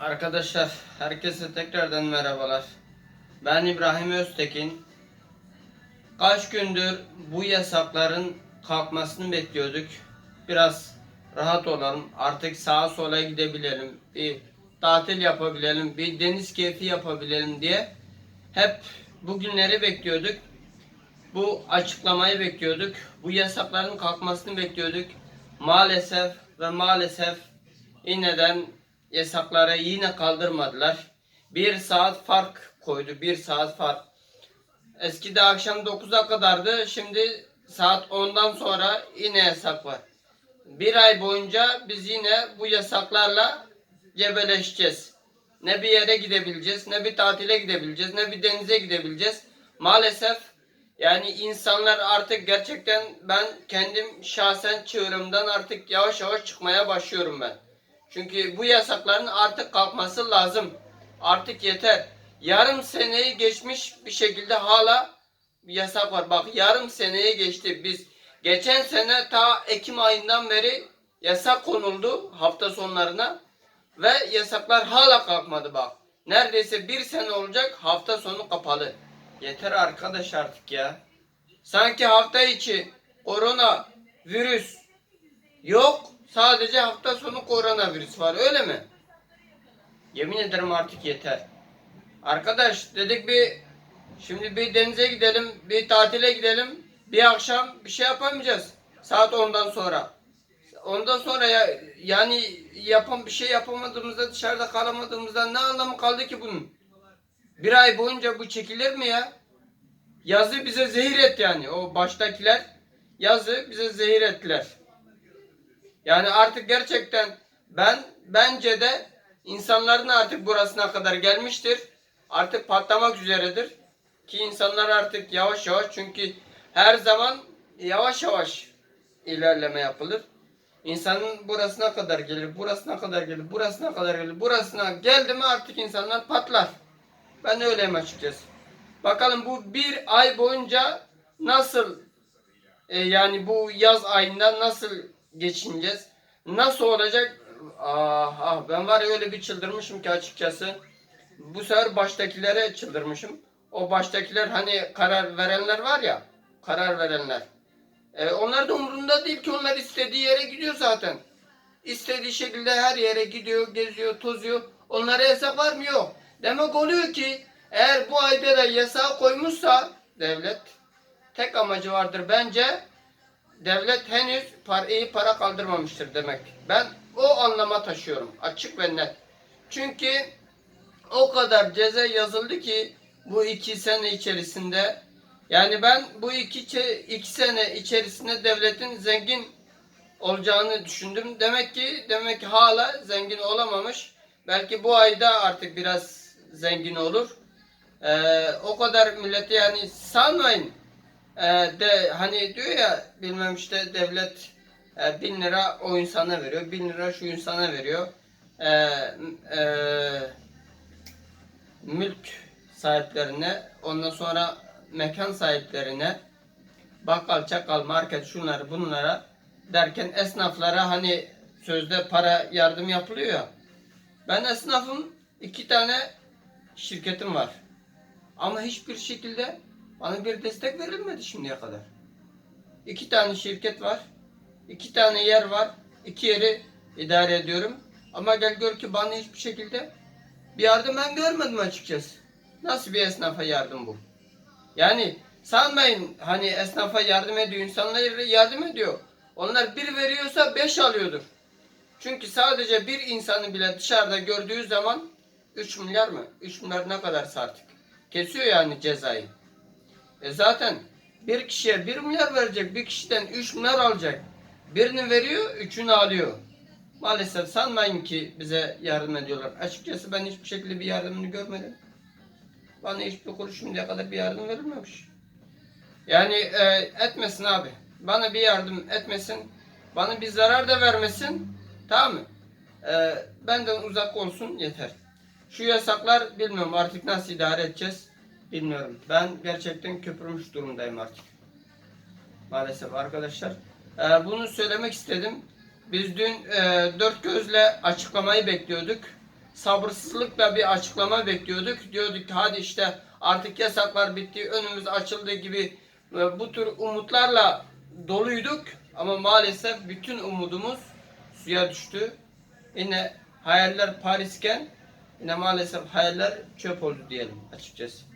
Arkadaşlar herkese tekrardan merhabalar. Ben İbrahim Öztekin. Kaç gündür bu yasakların kalkmasını bekliyorduk. Biraz rahat olalım. Artık sağa sola gidebilelim. Bir tatil yapabilelim. Bir deniz keyfi yapabilelim diye hep bu günleri bekliyorduk. Bu açıklamayı bekliyorduk. Bu yasakların kalkmasını bekliyorduk. Maalesef ve maalesef yineden yasakları yine kaldırmadılar. Bir saat fark koydu. Bir saat fark. Eskide akşam 9'a kadardı. Şimdi saat 10'dan sonra yine yasak var. Bir ay boyunca biz yine bu yasaklarla cebeleşeceğiz. Ne bir yere gidebileceğiz, ne bir tatile gidebileceğiz, ne bir denize gidebileceğiz. Maalesef yani insanlar artık gerçekten ben kendim şahsen çığırımdan artık yavaş yavaş çıkmaya başlıyorum ben. Çünkü bu yasakların artık kalkması lazım. Artık yeter. Yarım seneyi geçmiş bir şekilde hala yasak var. Bak yarım seneyi geçti. Biz geçen sene ta Ekim ayından beri yasak konuldu hafta sonlarına. Ve yasaklar hala kalkmadı bak. Neredeyse bir sene olacak hafta sonu kapalı. Yeter arkadaş artık ya. Sanki hafta içi korona virüs yok. Sadece hafta sonu koronavirüs var öyle mi? Yemin ederim artık yeter. Arkadaş dedik bir şimdi bir denize gidelim, bir tatile gidelim. Bir akşam bir şey yapamayacağız. Saat 10'dan sonra. Ondan sonra ya yani yapan bir şey yapamadığımızda dışarıda kalamadığımızda ne anlamı kaldı ki bunun? Bir ay boyunca bu çekilir mi ya? Yazı bize zehir et yani. O baştakiler yazı bize zehir ettiler. Yani artık gerçekten ben bence de insanların artık burasına kadar gelmiştir. Artık patlamak üzeredir. Ki insanlar artık yavaş yavaş çünkü her zaman yavaş yavaş ilerleme yapılır. İnsanın burasına kadar gelir, burasına kadar gelir, burasına kadar gelir, burasına geldi mi artık insanlar patlar. Ben öyleyim açıkçası. Bakalım bu bir ay boyunca nasıl e, yani bu yaz ayında nasıl geçineceğiz? Nasıl olacak? Ah, ah ben var ya öyle bir çıldırmışım ki açıkçası. Bu sefer baştakilere çıldırmışım. O baştakiler hani karar verenler var ya, karar verenler. E, onlar da umurunda değil ki onlar istediği yere gidiyor zaten. İstediği şekilde her yere gidiyor, geziyor, tozuyor. Onlara yasak var mı? Yok. Demek oluyor ki eğer bu ayda da yasağı koymuşsa devlet tek amacı vardır bence devlet henüz par iyi para kaldırmamıştır demek. Ben o anlama taşıyorum açık ve net. Çünkü o kadar ceza yazıldı ki bu iki sene içerisinde yani ben bu iki, iki sene içerisinde devletin zengin olacağını düşündüm. Demek ki demek ki hala zengin olamamış. Belki bu ayda artık biraz zengin olur. Ee, o kadar milleti yani sanmayın. Ee, de hani diyor ya bilmem işte devlet e, bin lira o insana veriyor, bin lira şu insana veriyor. Ee, e, mülk sahiplerine, ondan sonra mekan sahiplerine, bakkal, çakal, market, şunları bunlara derken esnaflara hani sözde para yardım yapılıyor ya. Ben esnafım iki tane şirketim var. Ama hiçbir şekilde bana bir destek verilmedi şimdiye kadar. İki tane şirket var. iki tane yer var. iki yeri idare ediyorum. Ama gel gör ki bana hiçbir şekilde bir yardım ben görmedim açıkçası. Nasıl bir esnafa yardım bu? Yani sanmayın hani esnafa yardım ediyor, insanlara yardım ediyor. Onlar bir veriyorsa beş alıyordur. Çünkü sadece bir insanı bile dışarıda gördüğü zaman 3 milyar mı? 3 milyar ne kadar artık? Kesiyor yani cezayı. E zaten bir kişiye 1 milyar verecek, bir kişiden 3 milyar alacak. Birini veriyor, üçünü alıyor. Maalesef sanmayın ki bize yardım ediyorlar. Açıkçası ben hiçbir şekilde bir yardımını görmedim. Bana hiçbir kuruş şimdiye kadar bir yardım verilmemiş. Yani e, etmesin abi. Bana bir yardım etmesin. Bana bir zarar da vermesin. Tamam mı? E, benden uzak olsun yeter. Şu yasaklar bilmiyorum artık nasıl idare edeceğiz. Bilmiyorum. Ben gerçekten köpürmüş durumdayım artık. Maalesef arkadaşlar. E, bunu söylemek istedim. Biz dün e, dört gözle açıklamayı bekliyorduk. sabırsızlıkla bir açıklama bekliyorduk. Diyorduk ki hadi işte artık yasaklar bitti, önümüz açıldı gibi e, bu tür umutlarla doluyduk. Ama maalesef bütün umudumuz suya düştü. Yine hayaller Parisken yine maalesef hayaller çöp oldu diyelim açıkçası.